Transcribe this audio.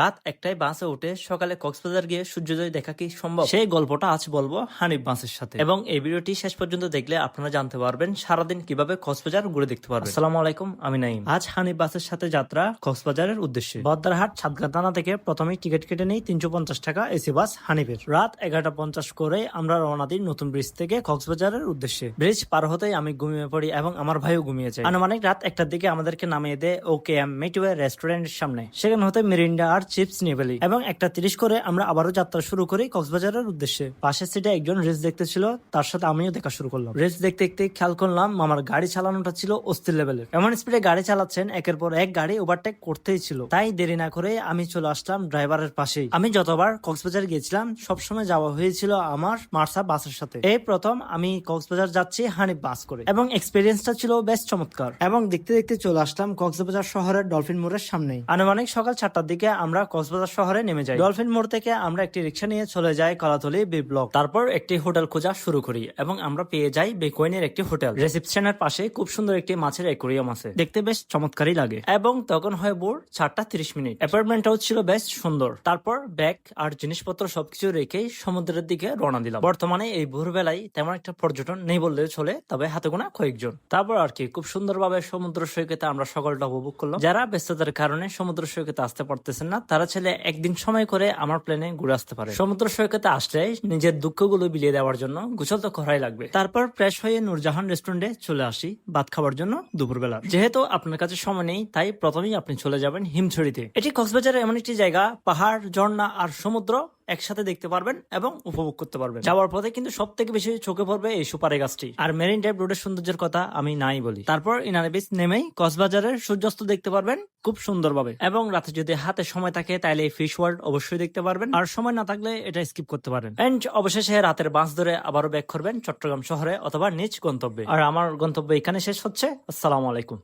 রাত একটাই বাসে উঠে সকালে কক্সবাজার গিয়ে সূর্যোদয় দেখা কি সম্ভব? সেই গল্পটা আজ বলব হানিফ বাসের সাথে। এবং এই ভিডিওটি শেষ পর্যন্ত দেখলে আপনারা জানতে পারবেন সারাদিন কীভাবে কক্সবাজার ঘুরে দেখতে পারবেন। আসসালামু আলাইকুম আমি নাইম আজ হানিফ বাসের সাথে যাত্রা কক্সবাজারের উদ্দেশ্যে। বদ্রারহাট সাতগাতানা থেকে প্রথমে টিকিট কেটে নেই তিনশো পঞ্চাশ টাকা এসি বাস হানিফের। রাত এগারোটা পঞ্চাশ করে আমরা রওনা দিই নতুন ব্রিজ থেকে কক্সবাজারের উদ্দেশ্যে। ব্রিজ পার হতেই আমি ঘুমিয়ে পড়ি এবং আমার ভাইও ঘুমিয়ে যায়। আনুমানিক রাত একটার দিকে আমাদেরকে নামিয়ে দেয় ওকে এম মেটুয়ে রেস্টুরেন্টের সামনে। সেখানে হতে মিরিন্ডা আর চিপস নিয়ে ফেলি। এবং একটা তিরিশ করে আমরা আবারও যাত্রা শুরু করি কক্সবাজারের উদ্দেশ্যে। পাশের সিটে একজন রেস দেখতেছিল তার সাথে আমিও দেখা শুরু করলাম। রেস দেখতে দেখতে খেয়াল করলাম আমার গাড়ি চালানোটা ছিল অস্থির লেভেলের এমন স্পিডে গাড়ি চালাচ্ছেন, একের পর এক গাড়ি ওভারটেক করতেই ছিল। তাই দেরি না করে আমি চলে আসলাম ড্রাইভারের পাশেই। আমি যতবার কক্সবাজার গিয়েছিলাম, সবসময় যাওয়া হয়েছিল আমার মার্সা বাসের সাথে। এই প্রথম আমি কক্সবাজার যাচ্ছি হানিফ বাস করে। এবং এক্সপিরিয়েন্সটা ছিল বেশ চমৎকার। এবং দেখতে দেখতে চলে আসলাম কক্সবাজার শহরের ডলফিন মোড়ের সামনে আনুমানিক সকাল চারটার দিকে আমরা কক্সবাজার শহরে নেমে যাই। ডলফিন মোড় থেকে আমরা একটি রিক্সা নিয়ে চলে যাই কলাতলি বি ব্লক। তারপর একটি হোটেল খোঁজা শুরু করি এবং আমরা পেয়ে যাই বেকোয়েনের একটি হোটেল। রিসেপশনের পাশে খুব সুন্দর একটি মাছের অ্যাকোরিয়াম আছে। দেখতে বেশ চমৎকারই লাগে। এবং তখন হয় ভোর চারটা তিরিশ মিনিট। অ্যাপার্টমেন্টটাও ছিল বেশ সুন্দর। তারপর ব্যাগ আর জিনিসপত্র সবকিছু রেখে সমুদ্রের দিকে রওনা দিলাম। বর্তমানে এই ভোরবেলায় তেমন একটা পর্যটন নেই বললেও চলে তবে হাতে গোনা কয়েকজন। তারপর আর কি খুব সুন্দরভাবে সমুদ্র সৈকতে আমরা সকলটা উপভোগ করলাম। যারা ব্যস্ততার কারণে সমুদ্র সৈকতে আসতে পারতেছেন না, তারা ছেলে একদিন সময় করে আমার প্লেনে ঘুরে আসতে পারে। সমুদ্র সৈকতে আসলে নিজের দুঃখগুলো বিলিয়ে দেওয়ার জন্য গোসল তো করাই লাগবে। তারপর ফ্রেশ হয়ে নূরজাহান রেস্টুরেন্টে চলে আসি ভাত খাওয়ার জন্য দুপুরবেলা। যেহেতু আপনার কাছে সময় নেই, তাই প্রথমেই আপনি চলে যাবেন হিমছড়িতে। এটি কক্সবাজারের এমন একটি জায়গা, পাহাড়, ঝর্ণা আর সমুদ্র একসাথে দেখতে পারবেন এবং উপভোগ করতে পারবেন। যাওয়ার পথে কিন্তু সব থেকে বেশি চোখে পড়বে এই সুপারি গাছটি। আর মেরিন ড্রাইভ রোডের সৌন্দর্যের কথা আমি নাই বলি। তারপর ইনারে বিচ নেমেই কক্সবাজারের সূর্যাস্ত দেখতে পারবেন খুব সুন্দরভাবে। এবং রাতে যদি হাতে সময় থাকে, তাহলে ফিশ ওয়ার্ল্ড অবশ্যই দেখতে পারবেন। আর সময় না থাকলে এটা স্কিপ করতে পারেন। এন্ড অবশেষে রাতের বাস ধরে আবারও ব্যাক করবেন চট্টগ্রাম শহরে অথবা নিজ গন্তব্যে। আর আমার গন্তব্য এখানে শেষ হচ্ছে। আসসালামু আলাইকুম।